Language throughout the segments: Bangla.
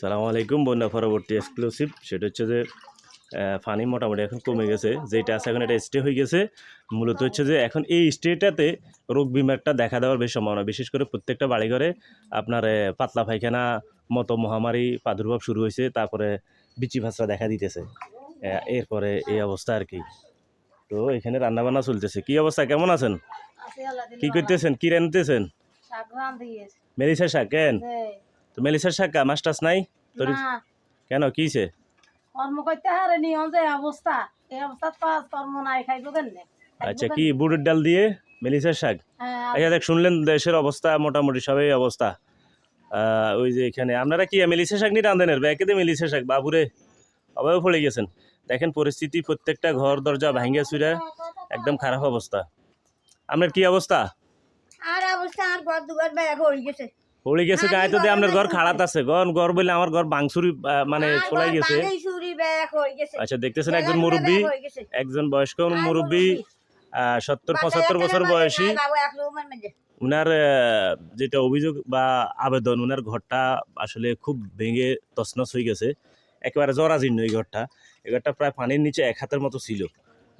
সালামু আলাইকুম বন্যা পরবর্তী এক্সক্লুসিভ সেটা হচ্ছে যে পানি মোটামুটি এখন কমে গেছে। যেটা আছে এখন এটা স্টে হয়ে গেছে। মূলত হচ্ছে যে এখন এই স্টেটাতে রোগ বিমারটা দেখা দেওয়ার বেশ সম্ভাবনা। বিশেষ করে প্রত্যেকটা বাড়িঘরে আপনার পাতলা পায়খানা মতো মহামারী প্রাদুর্ভাব শুরু হয়েছে তারপরে বিচি ভাষা দেখা দিতেছে। এরপরে এই অবস্থা আর কি। তো এখানে রান্নাবান্না চলতেছে। কি অবস্থা? কেমন আছেন? কি করতেছেন? কি রান্নতেছেন? মেলিসা শাক কেন? তো মেলিসার শাক মাছ টাছ নাই? তোর কেন কিছে কর্ম করতে হারে নিয়ম যে অবস্থা। এই অবস্থা পাঁচ কর্ম নাই খাইব কেনে আচ্ছা কি বুটের ডাল দিয়ে মেলিসার শাক? আচ্ছা দেখ শুনলেন দেশের অবস্থা মোটামুটি সবই অবস্থা। ওই যে এখানে আপনারা কি মেলিসা শাক নিয়ে রান্ধেন ব্যাকে দিয়ে মেলিসা শাক বাবুরে। অভাবে পড়ে গেছেন। দেখেন পরিস্থিতি প্রত্যেকটা ঘর দরজা ভাঙ্গা চুরা একদম খারাপ অবস্থা। আপনার কি অবস্থা? আর অবস্থা আর ঘর দুঘর ব্যাগ হয়ে গেছে। পড়ে গেছে গায়ে তো দিয়ে আপনার ঘর খাড়াত আছে। ঘর ঘর বলে আমার ঘর বাংসুরি মানে চলাই গেছে। আচ্ছা দেখতেছেন একজন মুরব্বী একজন বয়স্ক মুরব্বী সত্তর পঁচাত্তর বছর বয়সী। উনার যেটা অভিযোগ বা আবেদন উনার ঘরটা আসলে খুব ভেঙে তছনছ হয়ে গেছে। একেবারে জরাজীর্ণ এই ঘরটা। এই ঘরটা প্রায় পানির নিচে এক হাতের মতো ছিল।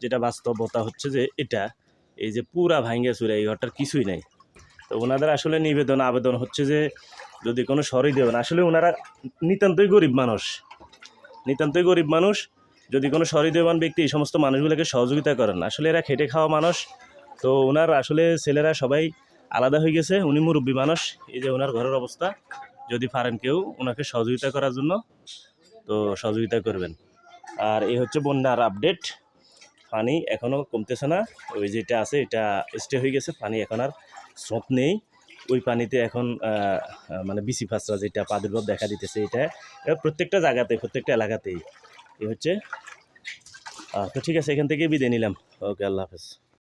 যেটা বাস্তবতা হচ্ছে যে এটা এই যে পুরা ভাঙ্গে চুরে এই ঘরটার কিছুই নাই। তো ওনাদের আসলে নিবেদন, আবেদন হচ্ছে যে যদি কোনো সরই দেবেন আসলে ওনারা নিতান্তই গরিব মানুষ। নিতান্তই গরিব মানুষ। যদি কোনো সহৃদয়বান ব্যক্তি এই সমস্ত মানুষগুলোকে সহযোগিতা করেন আসলে এরা খেটে খাওয়া মানুষ। তো ওনার আসলে ছেলেরা সবাই আলাদা হয়ে গেছে। উনি মুরব্বী মানুষ। এই যে ওনার ঘরের অবস্থা। যদি পারেন কেউ ওনাকে সহযোগিতা করার জন্য, তো সহযোগিতা করবেন। আর এই হচ্ছে বন্যার আপডেট পানি এখনও কমতেছে না। ওই যেটা আছে, এটা স্টে হয়ে গেছে। পানি এখন আর স্রোত নেই। ওই পানিতে এখন মানে বিসি ফাঁসরা যেটা প্রাদুর্ভাব দেখা দিতেছে, এটা প্রত্যেকটা জায়গাতে, প্রত্যেকটা এলাকাতেই। এ হচ্ছে। তো ঠিক আছে, এখান থেকে বিদায় নিলাম। ওকে, আল্লাহ হাফেজ।